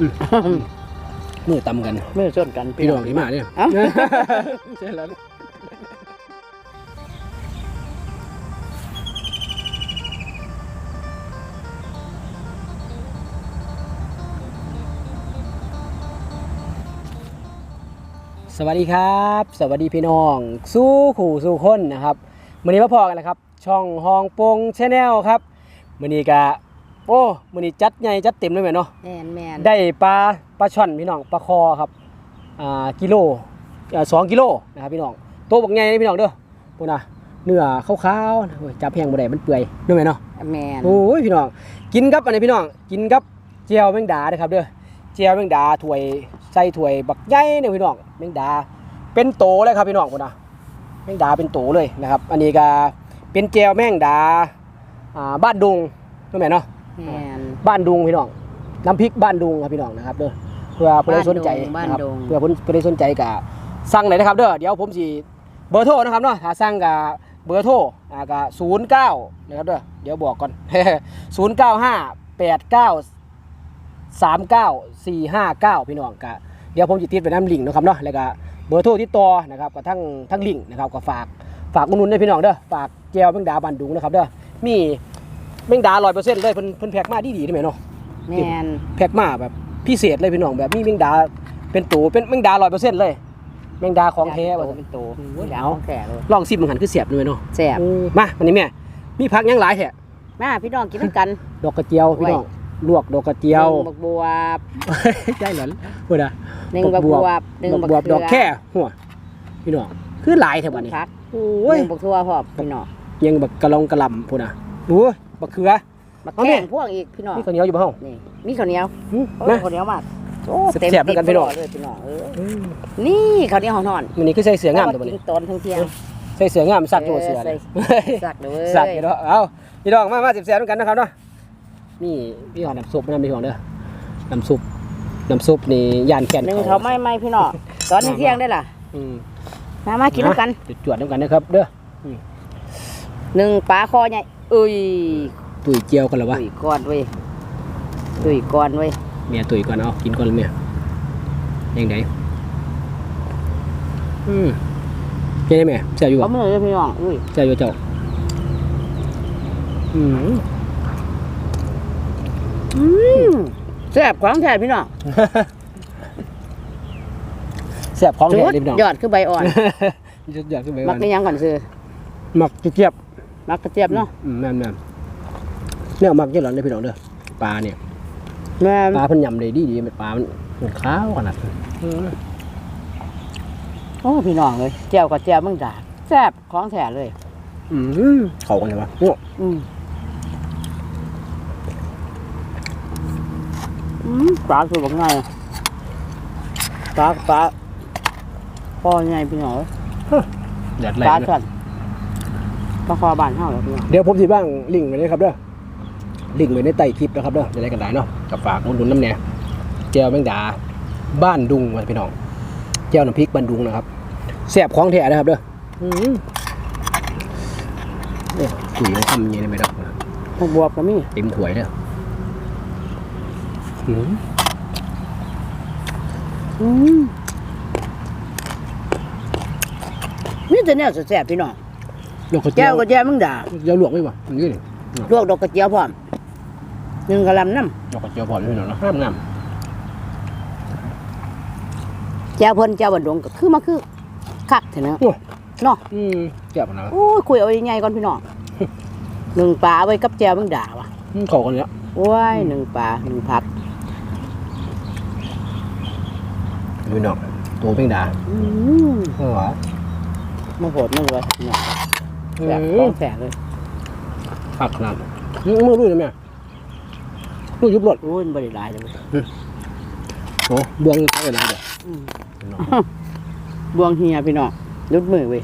มือตำกันไม่ชนกันพี่น้องที่มาเนี่ยเอ้าใช่แล้วสวัสดีครับ สวัสดีพี่น้อง สู้ขู่สู้คนนะครับมื่อนี้มาพอกันแล้วครับ ช่องฮองปงชาแนลครับมื่อนี้กะ โอ้มื่อนี้จัดใหญ่จัดเต็มเลยแม่เนาะแมนแมนได้ปลาปลาช่อนพี่น้องปลาคอครับอ่ากิโลอ่าสองกิโลนะครับพี่น้องโตวบักใหญ่เลยพี่น้องเด้อพวกน่ะเนื้อขาวๆนะโอ้ยจับแห้งบ่ได้มันเปื่อยนึกไหมเนาะแมนโอ้ยพี่น้องกินกับอันนี้พี่น้องกินกับเจียวแมงดาเด้อครับเด้อเจียวแมงดาถ้วยใส่ถ้วยบักใหญ่เนี่ยพี่น้องแมงดาเป็นโตเลยครับพี่น้องพวกน่ะแมงดาเป็นโตเลยนะครับ อันนี้ก็เป็นเจียวแมงดาอ่าบ้านดุงนึกไหมเนาะ แมน บ้านดุงพี่น้องน้ำพริกบ้านดุงครับพี่น้องนะครับเด้อเพื่อผู้ใดสนใจบ้านนะครับดุง เพื่อผู้ใดสนใจก็สั่งเลยนะครับเด้อเดี๋ยวผมสิเบอร์โทรนะครับเนาะถ้าสั่งก็เบอร์โทรอ่าก็ศูนย์เก้านะครับเด้อเดี๋ยวบอกก่อน ศูนย์เก้าห้าแปดเก้าสามเก้าสี่ห้าเก้าพี่น้องก็เดี๋ยวผมจะติดไปน้ำลิงก์นะครับเนาะแล้วก็เบอร์โทรที่ต่อนะครับกับทั้งทั้งลิงก์นะครับก็ฝากฝากอุดหนุนด้วยพี่น้องเด้อฝากแจวแมงดาบันดุงนะครับเด้อมี แมงดาร้อยเปอร์เซ็นต์เลยเพิ่นเพิ่นแพ็กมาดีดีๆได้ไหมเนาะแมนแพ็กมาแบบพิเศษเลยพี่น้องแบบมีแมงดาเป็นตูเป็นแมงดาร้อยเปอร์เซ็นต์เลย แมงดาของแท้โตว่าเป็นโตโอ้ยยาวเอาของแก่เลยลองซิมมันหันคือเสียบด้วยเนาะแซ่บโอ้มาวันนี้แม่มีผักหยังหลายแท้มาพี่น้องกินด้วยกัน ดอกกระเจียวพี่น้องลวกดอกกระเจียวหนึ่งบักบวบได้เหรอพูดอะหนึ่งบักบวบหนึ่งบับักกบวบดอกแค่หัวพี่น้องคือหลายแถวบัดนี้พักโอ้หยนึ่งบักทั่วพร้อมพี่น้องยังบักกะลองกะหลำพูดอะโอ้ย บักเขือบักเอาแม่แข้งพวกอีกพี่น้องนี่ข้าวเหนียวอยู่บ่ห้องนี่มีข้าวเหนียวหึโอ้มาข้าวเหนียวมากโอ้แซ่บๆด้วยกันพี่น้อง เลยพี่น้องเออนี่ข้าวเหนียวหอนมันนี่คือใส่เสืองามๆตัวกินี้นตอนเที่ยง ใส่เสืองามสักจังหวะเสือเออเลยสักเลย สักอยู่เนาะเอาพี่น้องมามาสิบแสนด้วยกันนะครับเนาะนี่พี่หอดน้ำซุปน้ำพี่หอดเด้อน้ำซุปน้ำซุปนี่ย่านแก่นหนึ่งเขาไม่ไม่พี่น้องตอนเที่ยงได้ล่ะอืมมามากินด้วยกัน จุดจวดๆด้วยกันนะครับเด้อหนึ่งปลาคอใหญ่ เอ้ยตุ๋ยเจียวกันเหรอวะ ตุยก้อนเว้ยตุยก้อนเว้ยเมียตุ๋ยก่อนเอากินก่อนเลยเมียยังไงอืมยังไงแม่แซ่บอยู่เอาบ่มือเลยพี่น้องอุ้ยแซ่บอยู่เจ้าอืมอืมแซ่บของแท้พี่น้องแซ่บของแท้เลยพี่น้องยอดคือใบอ่อนจุดอยากขึ้นไปมักนี่ยังก่อนซื้อ หมักเจี๊ยบ มักกระเจี๊ยบเนาะอืมแม่นแม่นเนี่ยหมักเยอะหลอนเลยพี่น้องเด้อปลาเนี่ยแม่ปลาเพิ่นยำเลยดีดีมันปลามันมันขาวขนาดนั้นโอ้พี่น้องเลยเจียวกับเจียวมึงด่าแซ่บของแท้เลย อืมเข้ากันเลยวะโอ้อืมอืมปลาคือบักไงปลาปลาพอไงพี่น้องเอ้ยแดดปแรลางช่อน ปลาคอบานเท่าแล้วพี่น้องเดี๋ยวผมสิบ้างลิงก์ไว้เลยครับเด้อลิงก์ไว้ในใต้คลิปนะครับเด้อจะได้กันหลายเนาะกับฝากอุดหนุนน้ำแหน่เจียวแมงดา บ้านดุงมาพี่น้องเจียวน้ำพริกบ้านดุงนะครับแซ่บของแท้นะครับเด้ออืมเนี่ยถุยมันทำอยังไงได้ไหมครับพวกบวบก็มีเต็มถ้วยเด้ออืมอืมมีแต่แนวแซ่บๆพี่น้อง ลวกกระแก้เจียววกับแก้วมึงด่าเจียวลวกไว้ป่ะนี่นี่ลวกดอกกระเจียวพร้อมหนึ่งกะหลำน้ลวกกระเจียวพอพี่น้องเนาะห้ามงามำแก้วเพิ่นแก้วบันดงก็คือมาคือคักเถอะเนาะโอ้เนาะอืมแซ่บนะโอ้ยคุยเอาใหญ่ๆก่อนพี่น้องหนึ่งปลาไว้กับแก้วมึงด่าว่ะ อืมเข้ากันแล้วโอ้ยหนึ่งปลาหนึ่งผักพี่น้องตัวแมงดาอืมอ๋อมาโหดมึงเลยพี่น้อง แซ่บของแท้เลยผักขนาดมือลุยนะแม่ลุยยุบรถโอ้ยมันบริหลายเลยเว้ยโอ้บวงเขาเลยนะเดี๋ยวอืมบวงเฮียพี่น้องลุดมือเว้ย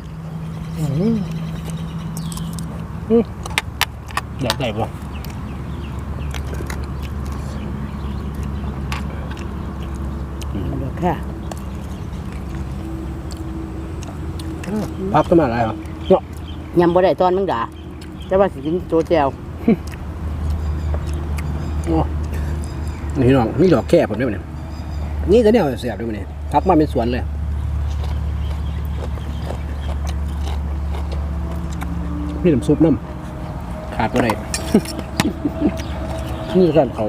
อยากได้ปะเดี๋ยวค่ะพับขึ้นมาอะไรเหรอเนาะ ยำบ่ได้ตอนมึงด่าแต่ว่าสิกินโจแจวโอ้นี่น้องมีดอกแค่ผมด้วยเนี่ยนี่จะเนี่ยเสียบด้วยเนี่ยพักมาเป็นสวนเลยนี่น้ำซุปน้ำขาดอะไรนี่กันเขา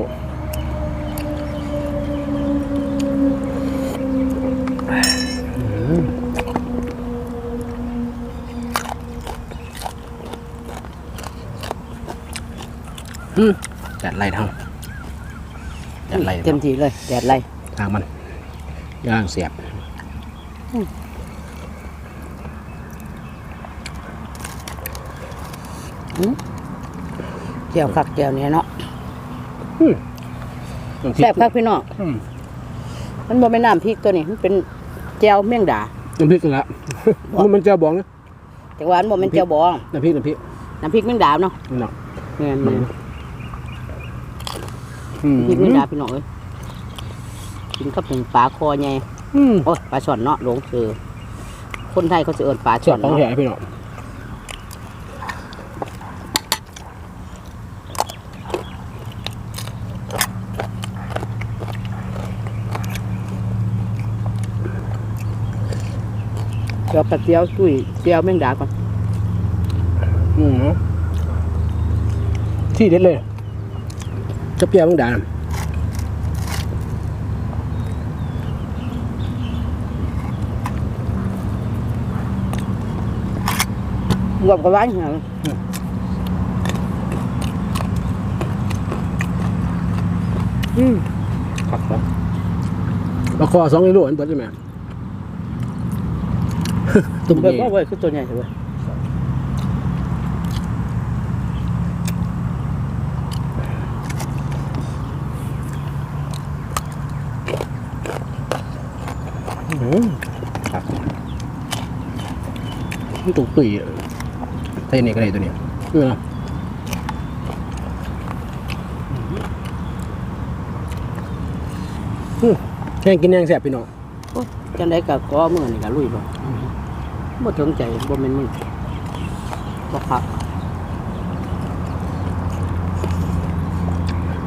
อืมจัดไรทางจัดไรเต็มที่เลยแดดไรทางมันย่างเสียบแก้วคักแก้วเนี้ยเนาะน้ำพริกแซ่บคักพี่น้องอืมมันบ่เป็นน้ำพริกตัวนี้มันเป็นแจ่วเมี่ยงดาน้ำพริกกันละมันมันจะบองนะแต่ว่ามันบ่เป็นแจ่วบองน้ำพริกน้ำพริกน้ำพริกเมี่ยงดาเนาะนี่เนาะแม่นแม่นอืม พริกเมี่ยงดาพี่น้องเอ้ยกินกับหนึ่งปลาคอใหญ่อืมโอ้ยปลาช่อนเนาะหลงคือคนไทยเขาจะเอิ้นปลาเสีช่ยอบนของเนาะแท้พี่น้องเดี๋ยวกระเจียวตุ้ยเจียวเมี่ยงดาก่อนอืมที่เด็ดเลย จะเปรี้ยวมังดารวมกับร้านเหรออืมขัดครับแล้วคอสองกิโลอันเบิดใช่ไหม ตุ่มเบิเย่กว่าเว้ยคือตัวใหญ่เว้ยอืมครับมันตุ่มตุ่ยใส่นี่ก็ได้ตัวนี้นี่นะอืมแข่งกินแยังแสบพี่น้องโอ้ยจังไดก็ขอมือนี่ก็ลุยบ่บ่ถึงใจบ่แม่นมึงบ่คัก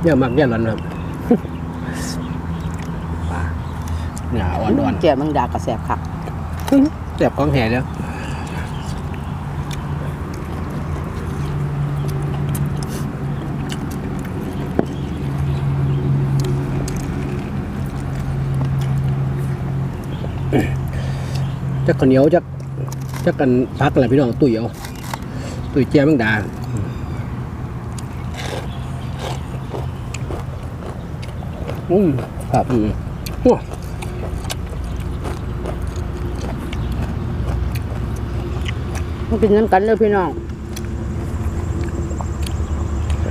เนี่ยมักเนี่ยร้อนครับ เนี่ย อ่อนอ่อนแจ่วเมี่ยงดาก็แซ่บคักแสบของแห่แล้วจักข้าวเหนียวจักจักกันพักอะไรพี่น้องตุ๋ยเอาตุ๋ยแจ่มังดาอืมครับอืมโอ้ มัน กินน้ำกันเลยพี่น้อง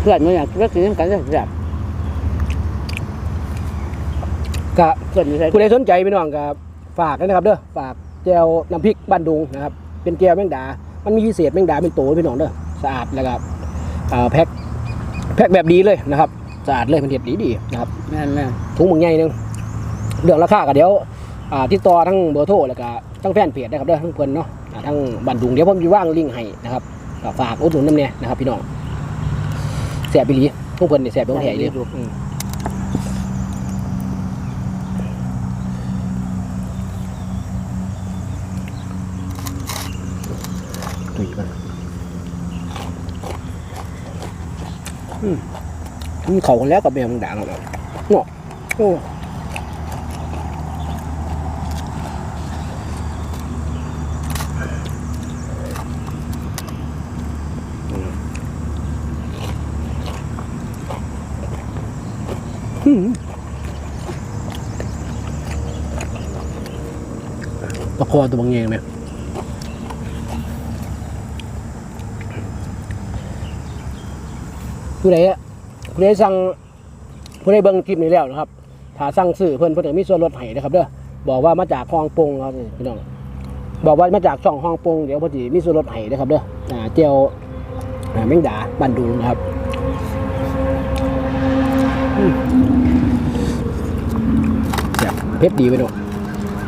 เพื่อนมันอยากกินน้ำกันเลยแซ่บกะเพื่อนอยู่ไสผู้ใดสนใจพี่น้องกับฝากด้วยนะครับเด้อฝากแจวน้ำพริกบ้านดุงนะครับ เป็นแจวแมงดา มันมีพิเศษแมงดาเป็นโตพี่น้องเด้อสะอาดแล้วก็เอ่อแพ็คแพ็คแบบดีเลยนะครับสะอาดเลยเป็นเห็ดดีดีๆนะครับแม่นแม่นถุงมึงใหญ่หนึงเรื่องราคาก็เดี๋ยวอ่าติดต่อทั้งเบอร์โทรแล้วก็ทั้งแฟนเพจนะครับเด้อทั้งเพิ่นเนาะอ่า ทั้งบ้านดุงเดี๋ยวผมจะว่างลิงก์ให้นะครับฝากอุดหนุนน้ำเนี่ยนะครับ พี่น้องแสบไปลีทุกเพิ่นนี่แสบเป็นของแท้อีเลยอืมตุยมันอืมมันเขากันแล้วกับแมวมึงด่าเราแล้วเนาะโอ้ อืมตะคอตัวบางเงงไหมผู้ใดอะผู้ใดสั่งผู้ใดเบิ่งคลิปนี้แล้วนะครับ ถ้าสั่งซื้อเพิ่อนเพิ่อนมีส่วนลดให้นะครับเด้อบอกว่ามาจากฮ่องกงครับพี่น้องบอกว่ามาจากช่องฮ่องกงเดี๋ยวพิ่นสิมีส่วนลดให้นะครับเด้ออ่าเจียวแมงดาบันดุงนะครับอืมแซ่บ เผ็ดดีไปเนาะ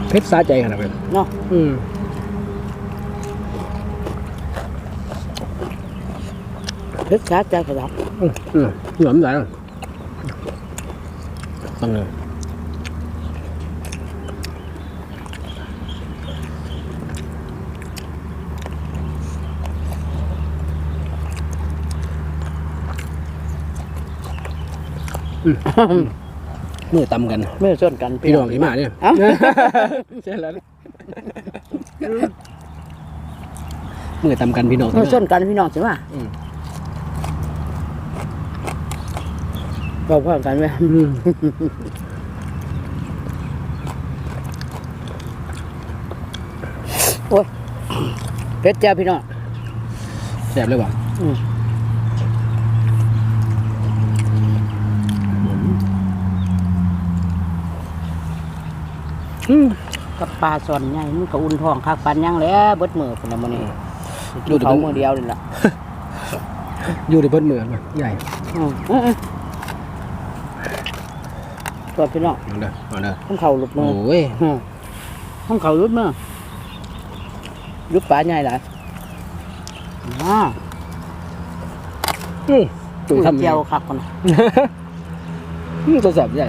เผ็ดสาใจขนาดนั้นเนาะอืมเฮ็ดชาใจกระดับอืมอืมหอมหลายต้องหนึ่งมื อตำกัน เมื่อส่วนกันพี่น้องที่มาเนี่ยเอ้าใช่แล้วมือตำกันพี่น้องเมื่อที่ส่วมานกันพี่น้องสิว่าอืมเราพร้อมกันไหมอืมโอ้ยเพชรเจ้าพี่น้องแซ่บเลยว่ะ อืม อืม กับปลาส่วนใหญ่มันก็อุ่นท้องคักปันยังแล้วเบิดมือคนละมื้อนี้ดูดิเขามือเดียวนี่ล่ะอยู่ในเบิ้ลเหมือนว่ะใหญ่อืมอืมอืมตัวพี่น้องเอาเด้อเอาเด้อต้องเขาหลุดมือโอ้ยอืมต้องเขาหลุดมือยุบปลาใหญ่หลายอ่าอืมตุ๋ยทำเจียวคักคนน่ะอืมตัวแซ่บใหญ่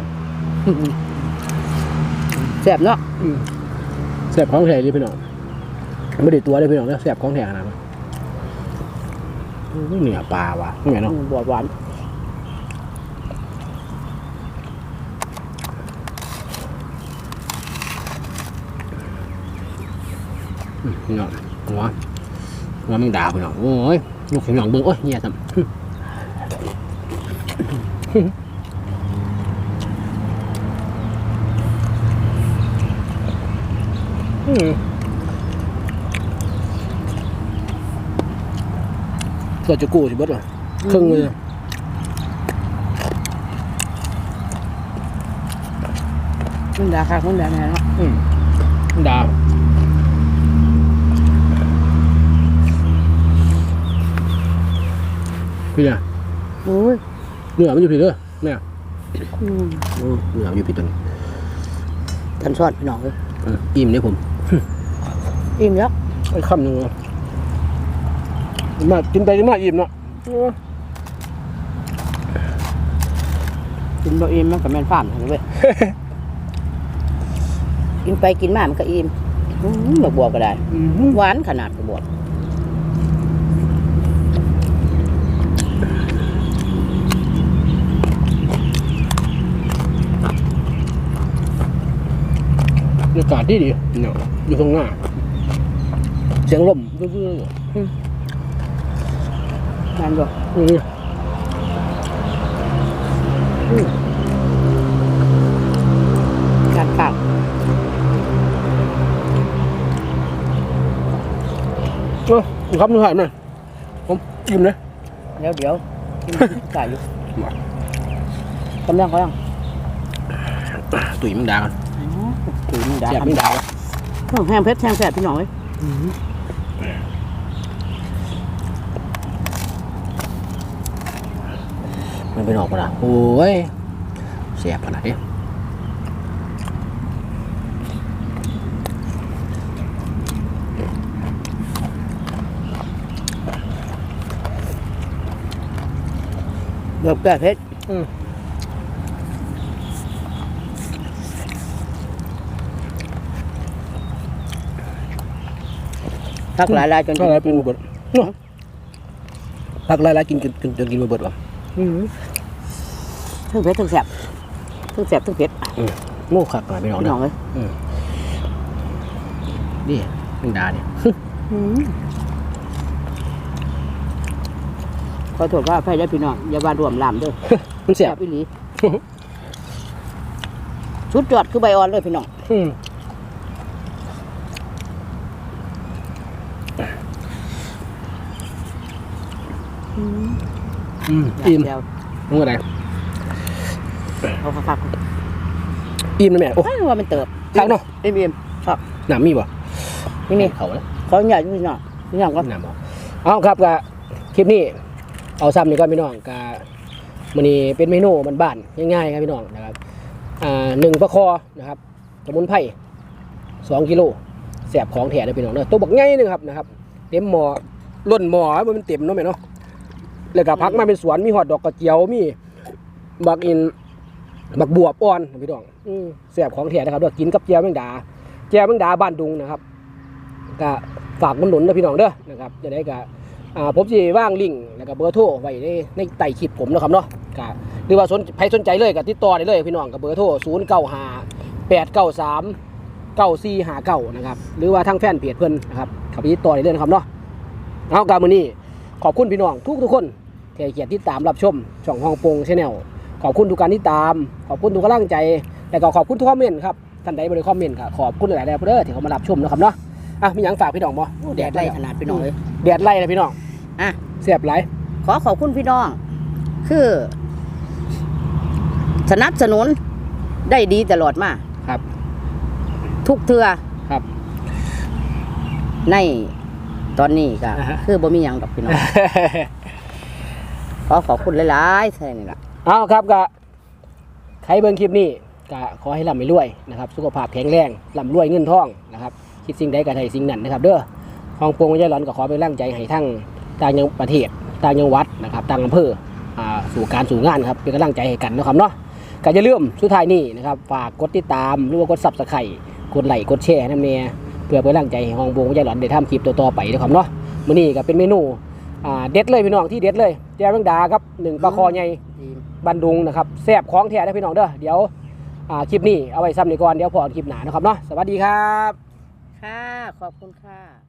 แซ่บเนาะอืมแซ่บของแท้เลยพี่น้องไม่ได้ตัวเลยพี่น้องแล้วแซ่บของแท้ขนาดนั้นอุ้ยเหนือปลาว่ะนี่ไงเนาะบวหวานอืมพี่น้องหัวหัวแมงดาพี่น้องโอ้ยลูกพี่น้องเบิ่งโอ้ยเหี้ยซ้ำ อืมก็จะกู้สิเบิดว่ะครึ่งเลยมันดาคักมันดาแน่เนาะอืมดาวพี่เนี่ยโอ้ยเนื้อมันอยู่ผิดเด้อแม่อืมโอ้เนื้อมันอยู่ผิดตัวนี้ทันซอดพี่น้องเลยเอออิ่มเนี่ยผม อิ่มแล้วไอ้คำหนึ่งอะมากินไปกินมาอิ่มเนาะโอ้กินบ่อิ่มมันก็แม่นฟาร์มทั้งเว้ย กินไปกินมามันก็อิ่มอืมดอกบัวก็ได้อื้อหือหวานขนาดกระบวกบรรยากาศดีดีเนาะอยู่ตรงหน้าเสียงลมอื้อหือนั่นบ่อื้อหือกัดปากเออครับนึกหายไหมผมอิ่มเลยเดี๋ยวเดี๋ยวกินไก่อยู่หวานกำลังกำลังตุ๋ยมันดากันถือมันดาแซ่บมันดาวะต้องแห้งเพชรแห้งแสบพี่น้องเอ้ย มันเป็นออกมาละโอ้ยแซ่บขนาดนี้เดือบแก่เพชรอืมทักหลายลายๆจนก็อะไรเป็นเบิดเนาะพักหลายๆกินจนจนจนกินเบิดวะอืม ทั้งเพชรทั้งแสบทั้งแสบทั้งเพชรโม่ขักหน่อยพี่น้องพี่น้เนาะองเอ้ยนี่แมงดาเนี่ยขอโทษว่าไฟได้พี่น้องอย่าบารวมลามเด้อมันแสแซ่บบอีหลีชุดจอดคือใบอ่อนเลยพี่น้องอืมอืมอิ่มเดี๋ยวมึงอะไร เอาคักอิ่มนะแม่โอ้ๆอ้าวว่ามันเติบคักเนาะเอ็มเอ็มครับหนามมีบ่นี่นี่เขาแล้วขออนุญาตพี่น้องพี่น้องก็หนามบ่เอาครับกับคลิปนี้เอาซ้ำนี่ก็พี่น้องกับมันนี้เป็นเมนูบ้านๆง่ายๆครับพี่น้องนะครับอ่าหนึ่งประคอนะครับสมุนไพรสองกิโลแสบของแถเลยพี่น้องเนอะตัวบักใหญ่หนึงครับนะครับเต็มหม้อล้นหม้อมันเป็นเต็มเนาะแม่เนาะแล้วก็พักมาเป็นสวนมีหอดดอกกระเจียวมีบักอิน บักบวบอ่อนพี่น้องอืมแซ่บของแท้นะครับเด้อกินกับแจ่วแมงดา แจ่วแมงดาบ้านดุงนะครับก็ฝากมันหนุนนะพี่น้องเด้อนะครับจะได้ก็อ่าผมสิว่างลิงก์แล้วก็เบอร์โทรไว้ในในใต้คลิปผมนะครับเนาะก็หรือว่าสนใครสนใจเลยก็ติดต่อได้เลยพี่น้องกับเบอร์โทร0 9 5 8 9 3 9 4 5 9นะครับหรือว่าทางแฟนเพจเพิ่นนะครับเข้าไปติดต่อได้เลยนะครับเนาะเอาการมื้อนี้ขอบคุณพี่น้องทุกทุกๆคนที่ให้เกียรติติดตามรับชมช่องฮ่องปงชาแนล ขอบคุณทุกการที่ตาม ขอบคุณทุกกำลังใจแต่ก็ขอบคุณทุกคอมเมนต์ครับ ท่านใดบริคอมเมนต์ก็ขอบคุณหลายๆเด้อที่เขามารับชมนะครับเนาะ อะมีหยังฝากพี่น้องบ่โอ้แดดไล่ขนาดพี่น้องเลย แดดไล่เลยพี่น้องอะ เสียบไหลขอขอบคุณพี่น้อง คือ สนับสนุนได้ดีตลอดมา ครับ ทุกเทือครับ ในตอนนี้ก็อ่าฮะ คือบ่มีหยังดอกพี่น้อง ขอขอบคุณหลายๆแค่นี้ล่ะ เอาครับก็ใครเบิ่งคลิปนี้ก็ขอให้ร่ำให้รวยนะครับ สุขภาพแข็งแรงร่ำรวยเงินทองนะครับคิดสิ่งใดก็ให้สิ่งนั้นนะครับเด้อห้องโปงวิทยาหลอนก็ขอเป็นแรงใจให้ทั้งต่างยังประเทศต่างจังวัดนะครับต่างอำเภอสู่การสู่งานครับเป็นกำลังใจให้กันนะครับเนาะก็อย่าลืมสุดท้ายนี้นะครับฝากกดติดตามหรือว่ากดซับสไครต์กดไลค์กดแชร์นั่นเองเพื่อเป็นกำลังใจให้ห้องโปงวิทยาหลอนได้ทำคลิปต่อๆไปนะครับเนาะมื้อนี้ก็เป็นเมนูเด็ดเลยพี่น้องที่เด็ดเลยแจ่วแมงดาครับหนึ่งปลาคอใหญ่ บันดุงนะครับแซ่บของแท้ได้พี่น้องเด้อเดี๋ยวคลิปนี้เอาไว้ซ้ำนี่ก่อนเดี๋ยวพอคลิปหนานะครับเนาะสวัสดีครับ ค่ะ ขอบคุณค่ะ